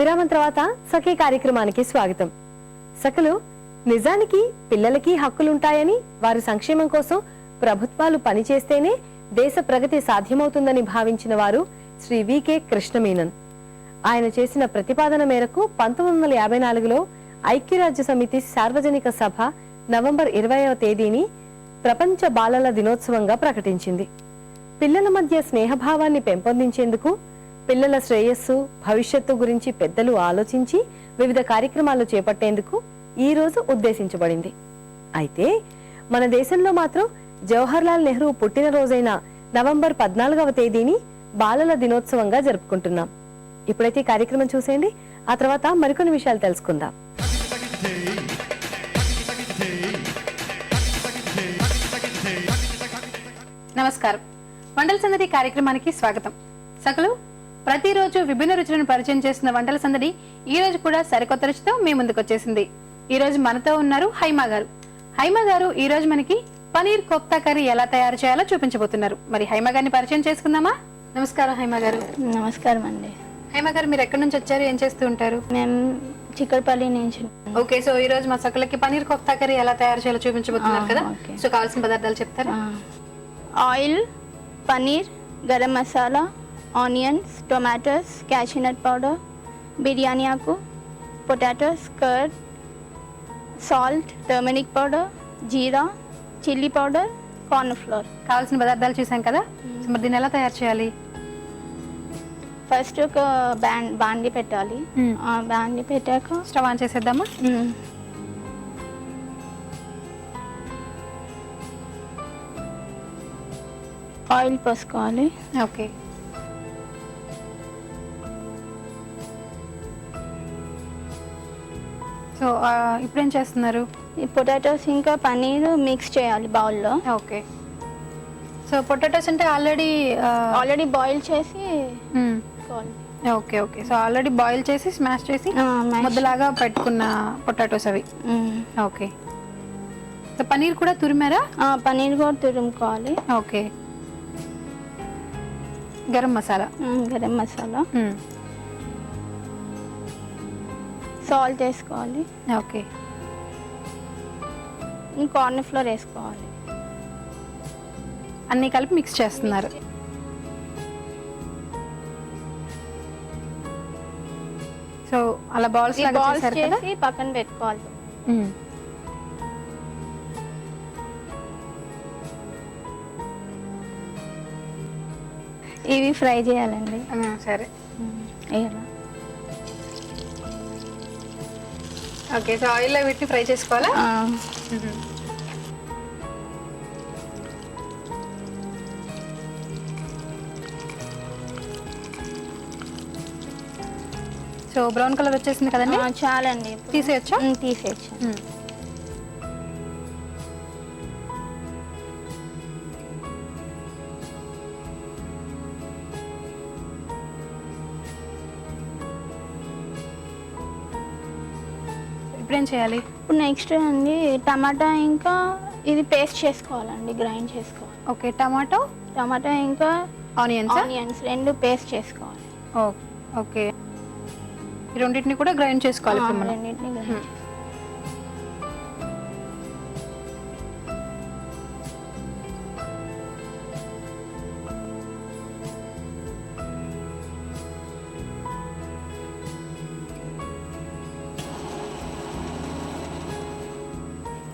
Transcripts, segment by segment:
విరామం తర్వాత సఖీ కార్యక్రమానికి స్వాగతం. సఖలు నిజానికి పిల్లలకి హక్కులుంటాయని వారి సంక్షేమం కోసం ప్రభుత్వాలు పనిచేస్తేనే దేశ ప్రగతి సాధ్యమవుతుందని భావించిన వారు శ్రీ వికే కృష్ణమేనన్. ఆయన చేసిన ప్రతిపాదన మేరకు పంతొమ్మిది వందల యాభై నాలుగులో ఐక్యరాజ్య సమితి సార్వజనిక సభ నవంబర్ ఇరవైవ తేదీని ప్రపంచ బాలల దినోత్సవంగా ప్రకటించింది. పిల్లల మధ్య స్నేహభావాన్ని పెంపొందించేందుకు పిల్లల శ్రేయస్సు భవిష్యత్తు గురించి పెద్దలు ఆలోచించి వివిధ కార్యక్రమాలు చేపట్టేందుకు ఈ రోజు ఉద్దేశించబడింది. అయితే మన దేశంలో మాత్రం జవహర్లాల్ నెహ్రూ పుట్టినరోజైన నవంబర్ పద్నాలుగవ తేదీని బాలల దినోత్సవంగా జరుపుకుంటున్నాం. ఇప్పుడైతే కార్యక్రమం చూసేయండి. ఆ తర్వాత మరికొన్ని విషయాలు తెలుసుకుందాం. నమస్కారం. మండల సందడి కార్యక్రమానికి స్వాగతం. సకలు ప్రతిరోజు విభిన్న రుచులను పరిచయం చేస్తున్న వంటల సందడి ఈ రోజు కూడా సరికొత్త రుచితో మీ ముందుకు వచ్చేసింది. ఈ రోజు మనతో ఉన్నారు హైమా గారు. హైమా గారు ఈ రోజు మనకి పనీర్ కోప్తా కర్రీ ఎలా తయారు చేయాలో చూపించబోతున్నారు. మరి హైమా గారిని పరిచయం చేసుకుందామా? నమస్కారం హైమా గారు. నమస్కారం అండి. హైమా గారు మీరు ఎక్కడి నుంచి వచ్చారు? ఏం చేస్తూ ఉంటారు? మేము చిక్కడపల్లి నుంచి. ఓకే సో ఈ రోజు మా సకలకి పనీర్ కోప్తా కర్రీ ఎలా తయారు చేయాలో చూపించబోతున్నారు కదా. సో కావాల్సిన పదార్థాలు చెప్తారా? Oil paneer garam masala onions tomatoes cashewnut powder biryani ఆకు potatoes curd salt turmeric powder jeera chilli powder corn flour కావాల్సిన పదార్థాలు చూసాం కదా? మరి దీన్ని ఎలా తయారు చేయాలి? ఫస్ట్ ఒక బ్యాండ్ బాండి పెట్టాలి. ఆ బాండి పెట్టాక స్టవ్ ఆన్ చేసేద్దామా. ఆయిల్ పోసుకోవాలి. ఓకే. సో ఇప్పుడు ఏం చేస్తున్నారు? ఈ పొటాటోస్ ఇంకా పన్నీర్ మిక్స్ చేయాలి బౌల్లో. ఓకే. సో పొటాటోస్ అంటే ఆల్రెడీ ఆల్రెడీ బాయిల్ చేసి. Okay okay. So already boil చేసి స్మాష్ చేసి. ముద్దలాగా పెట్టుకున్న పొటాటోస్ అవి. ఓకే. సో పనీర్ కూడా తురిమారా? పన్నీర్ కూడా తురుముకోవాలి. ఓకే. గరం మసాలా. గరం మసాలా. మ్మ్. సాల్ట్ వేసుకోవాలి. ఓకే. కార్న్ ఫ్లోర్ వేసుకోవాలి. అన్నీ కలిపి మిక్స్ చేస్తున్నారు. సో అలా బాల్స్ బాల్స్ చేసి పక్కన పెట్టుకోవాలి. ఇవి ఫ్రై చేయాలండి. సరే. వేయాలా? ఓకే సో ఆయిల్లో వీటిని ఫ్రై చేసుకోవాలా? సో బ్రౌన్ కలర్ వచ్చేసింది కదండి? చాలండి. తీసేయొచ్చా? తీసేయచ్చు. ఇప్పుడేం చేయాలి? ఇప్పుడు నెక్స్ట్ అండి టమాటా ఇంకా ఇది పేస్ట్ చేసుకోవాలండి గ్రైండ్ చేసుకోవాలి. Okay tomato? టమాటా ఇంకా ఆనియన్స్ ఆనియన్స్ రెండు పేస్ట్ చేసుకోవాలి. ఓకే. ఈ రెండింటిని కూడా గ్రైండ్ చేసుకోవాలి ఇప్పుడు మనం. రెండింటిని grind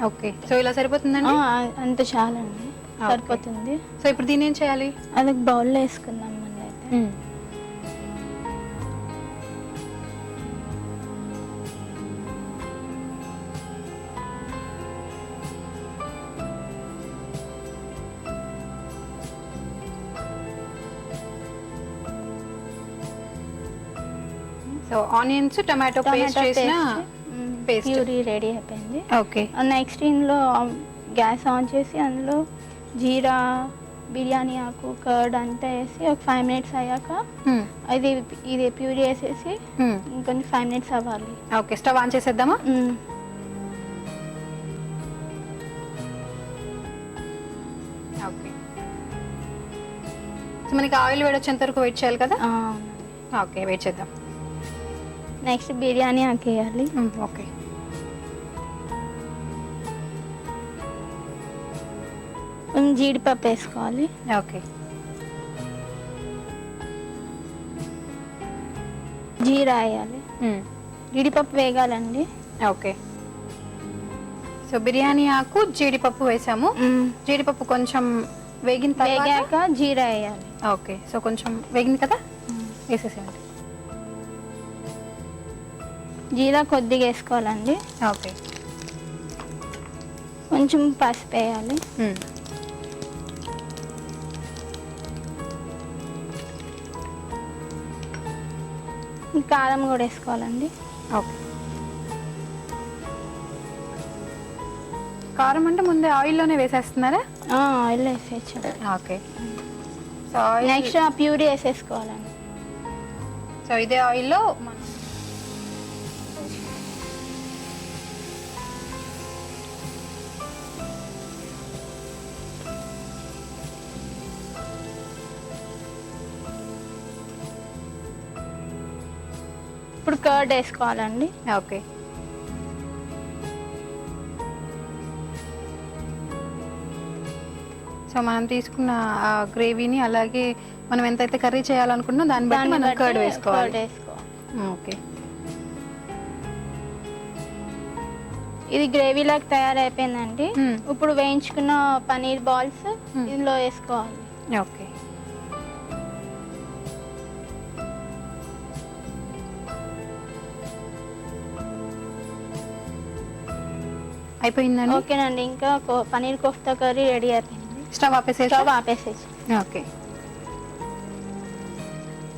ఓకే. సో ఇలా సరిపోతుందండి? ఆ, అంత చాలండి. ఓకే. సరిపోతుంది. సో ఇప్పుడు దీన్ని ఏం చేయాలి? అది బౌల్లో వేసుకుందాం మళ్ళీ అయితే. సో ఆనియన్స్ టమాటో పేస్ట్ చేసిన paste. ప్యూరీ రెడీ అయిపోయింది. ఓకే నెక్స్ట్ ఇందులో గ్యాస్ ఆన్ చేసి అందులో జీరా బిర్యానీ ఆకు కర్డ్ అంతా వేసి ఒక ఫైవ్ మినిట్స్ అయ్యాక అది ఇది ప్యూరీ వేసేసి ఇంకొంచెం ఫైవ్ మినిట్స్ అవ్వాలి. ఓకే స్టవ్ ఆన్ చేసేద్దామా. ఓకే సో మనకి ఆయిల్ వేడొచ్చేంత వరకు వెయిట్ చేయాలి కదా? ఓకే వెయిట్ చేద్దాం. నెక్స్ట్ బిర్యానీ ఆకేయాలి ఓకే జీడిపప్పు వేసుకోవాలి. ఓకే. జీరా వేయాలి. జీడిపప్పు వేగాలండి. ఓకే. సో బిర్యానీ ఆకు జీడిపప్పు వేసాము. జీడిపప్పు కొంచెం వేగిన తర్వాత? వేగాక జీరా వేయాలి. ఓకే. సో కొంచెం వేగింది కదా? వేసేసేయండి. జీరా కొద్దిగా వేసుకోవాలండి. ఓకే. కొంచెం పసుపు వేయాలి. కారం కూడా వేసుకోవాలండి. ఓకే. కారం అంటే ముందే ఆయిల్లోనే వేసేస్తున్నారా? ఆయిల్ వేసేయచ్చు. ఓకే. సో నెక్స్ట్ ప్యూరీ వేసేసుకోవాలండి. సో ఇదే ఆయిల్లో ఇప్పుడు కర్డ్ వేసుకోవాలండి. ఓకే. సో మనం తీసుకున్న ఆ గ్రేవీని అలాగే మనం ఎంతైతే కర్రీ చేయాలనుకున్నాం దాన్ని బట్టి మనం కర్డ్ వేసుకోవాలి. ఓకే. ఇది గ్రేవీ లాగా తయారైపోయిందండి. ఇప్పుడు వేయించుకున్న పనీర్ బాల్స్. ఇందులో వేసుకోవాలి. ఓకే. అయిపోయిందండి? ఓకేనండి ఇంకా పనీర్ కోఫ్తా కర్రీ రెడీ అయిపోయింది. స్టవ్ ఆపేసేసి స్టవ్ ఆపేసేసి ఓకే.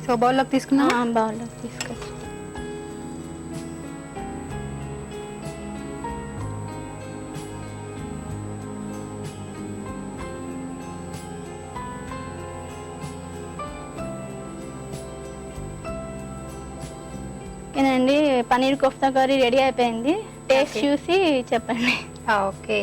సో బౌల్లోకి తీసుకున్నాం బౌల్లో తీసుకొచ్చి పనీర్ కోఫ్తా కర్రీ రెడీ అయిపోయింది. టేస్ట్. చూసి చెప్పండి. ఓకే.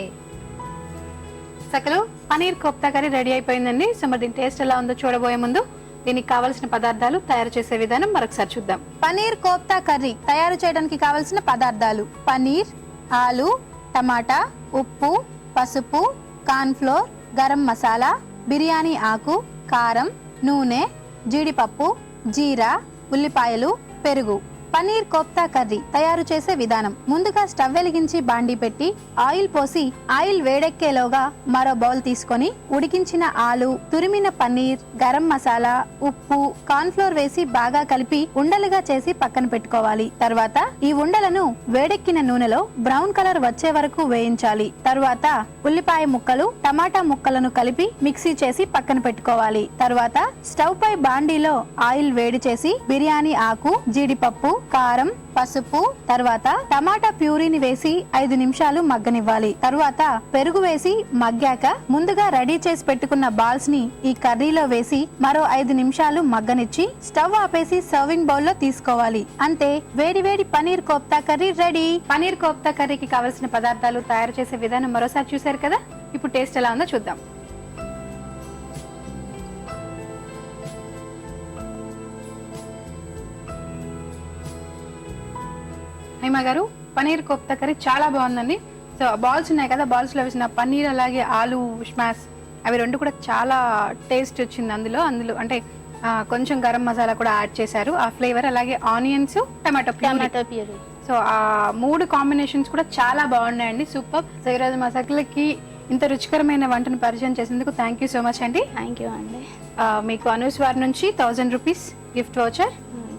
సకలు పనీర్ కోప్తా కర్రీ రెడీ అయిపోయిందండి. సో మరి దీని టేస్ట్ ఎలా ఉందో చూడబోయే ముందు దీనికి కావాల్సిన పదార్థాలు తయారు చేసే విధానం మరొకసారి చూద్దాం. పనీర్ కోప్తా కర్రీ తయారు చేయడానికి కావాల్సిన పదార్థాలు పనీర్ ఆలు టమాటా ఉప్పు పసుపు కార్న్ఫ్లోర్ గరం మసాలా బిర్యానీ ఆకు కారం నూనె జీడిపప్పు జీరా ఉల్లిపాయలు పెరుగు. పనీర్ కోప్తా కర్రీ తయారు చేసే విధానం. ముందుగా స్టవ్ వెలిగించి బాండి పెట్టి ఆయిల్ పోసి ఆయిల్ వేడెక్కేలోగా మరో బౌల్ తీసుకొని ఉడికించిన ఆలు తురిమిన పన్నీర్ గరం మసాలా ఉప్పు కార్న్ఫ్లోర్ వేసి బాగా కలిపి ఉండలుగా చేసి పక్కన పెట్టుకోవాలి. తర్వాత ఈ ఉండలను వేడెక్కిన నూనెలో బ్రౌన్ కలర్ వచ్చే వరకు వేయించాలి. తర్వాత ఉల్లిపాయ ముక్కలు టమాటా ముక్కలను కలిపి మిక్సీ చేసి పక్కన పెట్టుకోవాలి. తర్వాత స్టవ్ పై బాండీలో ఆయిల్ వేడి చేసి బిర్యానీ ఆకు జీడిపప్పు కారం పసుపు తర్వాత టమాటా ప్యూరీని వేసి ఐదు నిమిషాలు మగ్గనివ్వాలి. తరువాత పెరుగు వేసి మగ్గాక ముందుగా రెడీ చేసి పెట్టుకున్న బాల్స్ని ఈ కర్రీలో వేసి మరో ఐదు నిమిషాలు మగ్గనిచ్చి స్టవ్ ఆపేసి సర్వింగ్ బౌల్లో తీసుకోవాలి. అంతే వేడి వేడి పనీర్ కోప్తా కర్రీ రెడీ. పనీర్ కోప్తా కర్రీకి కావలసిన పదార్థాలు తయారు చేసే విధానం మరోసారి చూశారు కదా? ఇప్పుడు టేస్ట్ ఎలా ఉందో చూద్దాం. హైమా గారు పనీర్ కోప్తా కర్రీ చాలా బాగుందండి. సో బాల్స్ ఉన్నాయి కదా బాల్స్లో వేసిన పన్నీర్ అలాగే ఆలు స్మాష్ అవి రెండు కూడా చాలా టేస్ట్ వచ్చింది అందులో. అందులో అంటే కొంచెం గరం మసాలా కూడా యాడ్ చేశారు. ఆ ఫ్లేవర్ అలాగే onions tomato tomato puree. So ఆ మూడు కాంబినేషన్స్ కూడా చాలా బాగున్నాయండి. సూపర్. సో ఈరోజు మా సకులకి ఇంత రుచికరమైన వంటను పరిచయం చేసేందుకు థ్యాంక్ యూ సో మచ్ అండి. థ్యాంక్ యూ అండి. మీకు అనూస్ వారి నుంచి thousand rupees gift voucher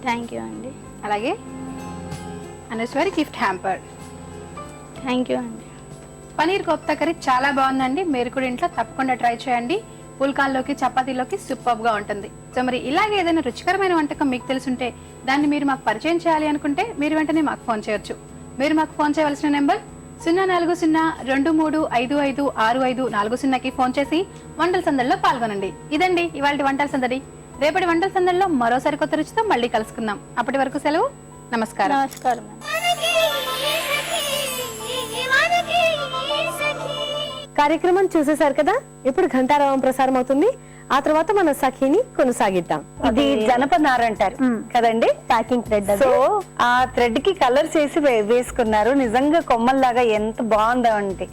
thank you అండి. అలాగే అనూస్ వారి గిఫ్ట్ హ్యాంపర్ థ్యాంక్ యూ అండి పనీర్ కోప్తా కర్రీ చాలా బాగుందండి మీరు కూడా ఇంట్లో తప్పకుండా ట్రై చేయండి పుల్కాల్లోకి చపాతీలోకి సూపర్గా ఉంటుంది సో మరి ఇలాగే ఏదైనా రుచికరమైన వంటకం మీకు తెలుసుంటే దాన్ని మీరు మాకు పరిచయం చేయాలి అనుకుంటే మీరు వెంటనే మాకు ఫోన్ చేయొచ్చు మీరు మాకు ఫోన్ చేయవలసిన నెంబర్ సున్నా నాలుగు సున్నా రెండు మూడు ఐదు ఐదు ఆరు ఐదు నాలుగు సున్నాకి ఫోన్ చేసి వంటల సందడిలో పాల్గొనండి ఇదండి ఇవాళ వంటల సందడి రేపటి వంటల సందడిలో మరో సరికొత్త రుచితో మళ్ళీ కలుసుకుందాం అప్పటి వరకు సెలవు నమస్కారం. నమస్కారం. కార్యక్రమం చూసేశారు కదా? ఇప్పుడు ఘంటారావం ప్రసారం అవుతుంది? ఆ తర్వాత మన సఖిని కొనసాగిద్దాం. ఇది జనపనార అంటారు కదండి? ప్యాకింగ్ థ్రెడ్ సో ఆ థ్రెడ్కి కలర్స్ వేసి వే- వేసుకున్నారు. నిజంగా కొమ్మల్లాగా ఎంత బాగుందో అంటే